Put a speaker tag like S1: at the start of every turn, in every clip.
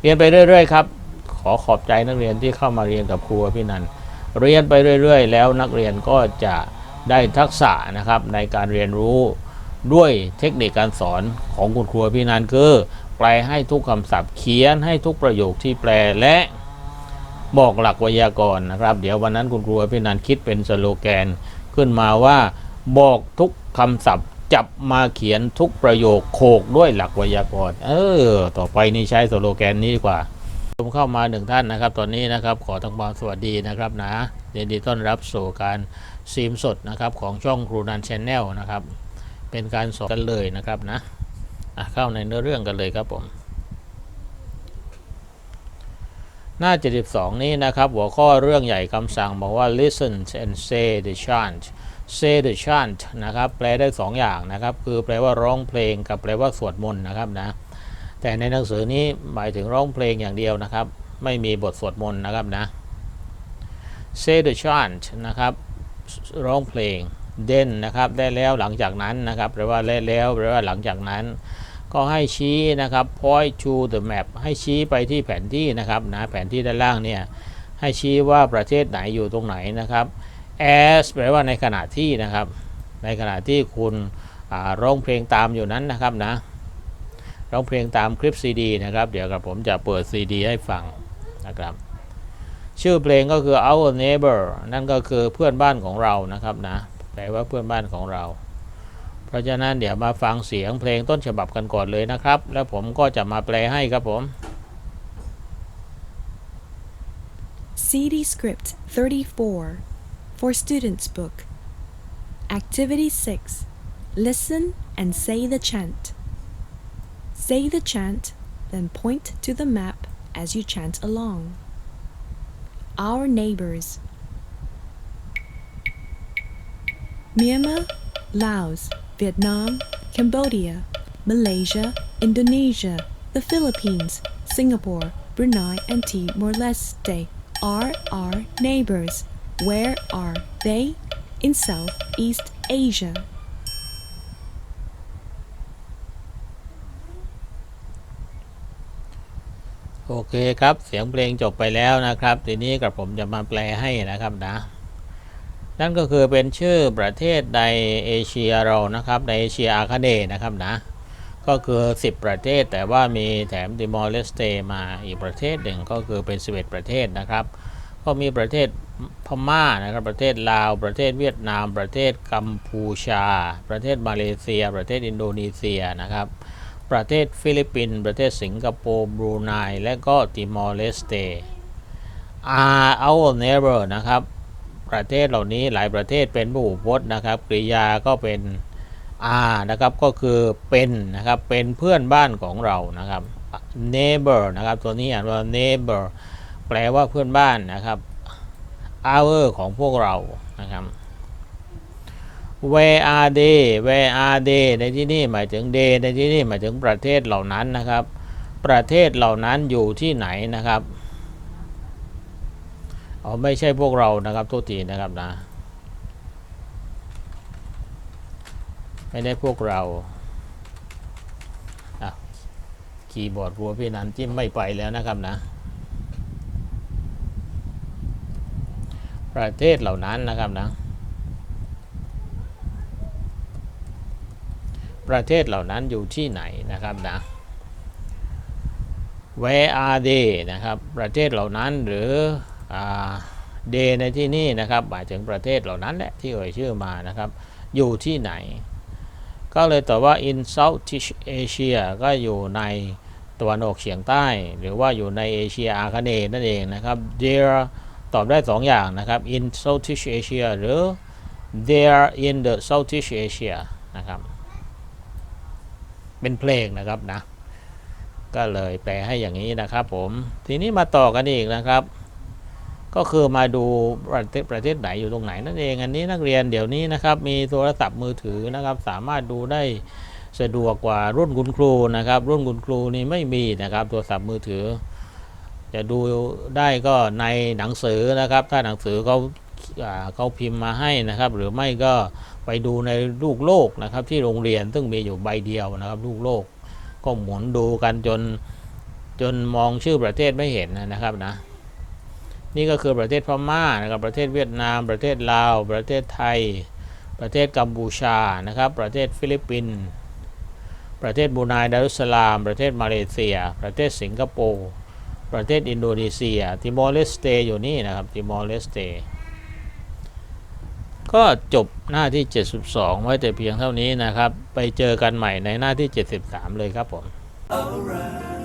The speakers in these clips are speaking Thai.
S1: เรียนไปเรื่อย ๆ ครับ ขอขอบใจนักเรียนที่เข้ามาเรียนกับครูพี่นันเรียนไปเรื่อย ๆ แล้วนักเรียนก็จะได้ทักษะนะครับในการเรียนรู้ด้วยเทคนิคการสอนของคุณครูพี่นันคือแปลให้ทุกคำศัพท์เขียนให้ทุกประโยคที่แปลและบอกหลักไวยากรณ์นะครับ เดี๋ยววันนั้นคุณครูพี่นันคิดเป็นสโลแกนขึ้นมาว่าบอกทุกคำศัพท์ จับมาเขียนทุกประโยคโขกด้วยหลักไวยากรณ์เออ ต่อไปนี่ใช้สโลแกนนี้ดีกว่าผมเข้ามาหนึ่งท่านนะครับ ตอนนี้นะครับขอทั้งความสวัสดีนะครับนะยินดีต้อนรับสู่การซีมสดนะครับของช่องครูนันชแนลนะครับ เป็นการสอนกันเลยนะครับนะะเข้าในเนื้อเรื่องกันเลยครับผม หน้า 72 นี้นะครับ หัวข้อเรื่องใหญ่คำสั่งบอกว่า listen and say the chant say the chant นะครับ แปลได้ 2 อย่างนะครับ คือแปลว่าร้องเพลงกับแปลว่าสวดมนต์นะครับนะ แต่ในหนังสือนี้หมายถึงร้องเพลงอย่างเดียวนะครับ ไม่มีบทสวดมนต์นะครับนะ say the chant นะครับ ร้องเพลง then นะครับ ได้แล้วหลังจากนั้นนะครับ แปลว่าแล้แล้ว แปลว่าหลังจากนั้น ก็ให้ชี้นะครับ point to the map ให้ชี้ไปที่แผนที่นะครับนะแผนที่ด้านล่างเนี่ยให้ชี้ว่าประเทศไหนอยู่ตรงไหนนะครับ as แปลว่าในขณะที่นะครับ ในขณะที่คุณร้องเพลงตามอยู่นั้นนะครับนะร้องเพลงตามคลิปซีดีนะครับ เดี๋ยวกับผมจะเปิดซีดีให้ฟังนะครับ ชื่อเพลงก็คือ our neighbor นั่นก็คือเพื่อนบ้านของเรานะครับนะแปลว่าเพื่อนบ้านของเรา เพราะฉะนั้นเดี๋ยวมาฟังเสียงเพลงต้นฉบับกันก่อนเลยนะครับ แล้วผมก็จะมาแปลให้ครับผม
S2: CD Script 34 for Students Book. Activity 6 Listen and say the chant. Say the chant, then point to the map as you chant along. Our neighbors Myanmar, Laos, Vietnam, Cambodia, Malaysia, Indonesia, the Philippines, Singapore, Brunei, and Timor Leste are our neighbors. Where are they? In Southeast Asia.
S1: โอเคครับ เสียงเพลงจบไปแล้วนะครับ ทีนี้กับผมจะมาแปลให้นะครับนะ นั่นก็คือเป็นชื่อประเทศในเอเชียเรานะครับในเอเชียอาคาเน่นะครับนะก็คือ 10 ประเทศแต่ว่ามีแถมติมอร์เลสเตมาอีกประเทศหนึ่งก็คือเป็น 11 ประเทศนะครับ ก็มีประเทศพม่านะครับประเทศลาวประเทศเวียดนาม ประเทศกัมพูชา ประเทศมาเลเซีย ประเทศอินโดนีเซียนะครับ ประเทศฟิลิปปินส์ประเทศสิงคโปร์บรูไนและก็ติมอร์เลสเต are our neighbor นะครับ ประเทศเหล่านี้หลายประเทศเป็นพหูพจน์นะครับ กริยาก็เป็น are นะครับก็คือเป็นนะครับเป็นเพื่อนบ้านของเรานะครับ neighbor นะครับตัวนี้อ่านว่า neighbor แปลว่าเพื่อนบ้านนะครับ our ของพวกเรานะครับ where are they where are they ในที่นี่หมายถึง they ในที่นี่หมายถึงประเทศเหล่านั้นนะครับ ประเทศเหล่านั้นอยู่ที่ไหนนะครับ อ๋อไม่ใช่พวกเรานะครับโทษทีนะครับนะ ไม่ได้พวกเราอะคีย์บอร์ดรัวพี่นันจิ้มไม่ไปแล้วนะครับนะ ประเทศเหล่านั้นนะครับนะ ประเทศเหล่านั้นอยู่ที่ไหนนะครับนะ Where are they นะครับ ประเทศเหล่านั้นหรือ อ่า they ในที่นี่นะครับหมายถึงประเทศเหล่านั้นแหละที่เอ่ยชื่อมานะครับ อยู่ที่ไหน ก็เลยตอบว่า in Southeast Asia ก็อยู่ในตะวันออกเฉียงใต้ หรือว่าอยู่ในเอเชียอาคเนย์นั่นเองนะครับ there ตอบได้ 2 อย่างนะครับ in Southeast Asia หรือ there in the Southeast Asia นะครับเป็นเพลงนะครับนะ ก็เลยแปลให้อย่างนี้นะครับผม ทีนี้มาต่อกันอีกนะครับ ก็คือมาดูประเทศประเทศไหนอยู่ตรงไหนนั่นเองอันนี้นักเรียนเดี๋ยวนี้นะครับมีโทรศัพท์มือถือนะครับ สามารถดูได้สะดวกกว่ารุ่นคุณครูนะครับ รุ่นคุณครูนี่ไม่มีนะครับโทรศัพท์มือถือ จะดูได้ก็ในหนังสือนะครับ ถ้าหนังสือเขาเขาพิมพ์มาให้นะครับ หรือไม่ก็ไปดูในลูกโลกนะครับ ที่โรงเรียนซึ่งมีอยู่ใบเดียวนะครับ ลูกโลกก็หมุนดูกันจนจนมองชื่อประเทศไม่เห็นนะครับนะ นี่ก็คือประเทศพม่านะครับประเทศเวียดนาม ประเทศลาว ประเทศไทย ประเทศกัมพูชานะครับ ประเทศฟิลิปปินส์ประเทศบูนายดารุสลาม ประเทศมาเลเซีย ประเทศสิงคโปร์ประเทศอินโดนีเซีย ติมอร์เลสเตอยู่นี่นะครับติมอร์เลสเตก็จบหน้าที่ 72 ไว้แต่เพียงเท่านี้นะครับ ไปเจอกันใหม่ในหน้าที่ 73 เลยครับผม
S3: Alright.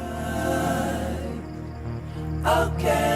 S3: Okay.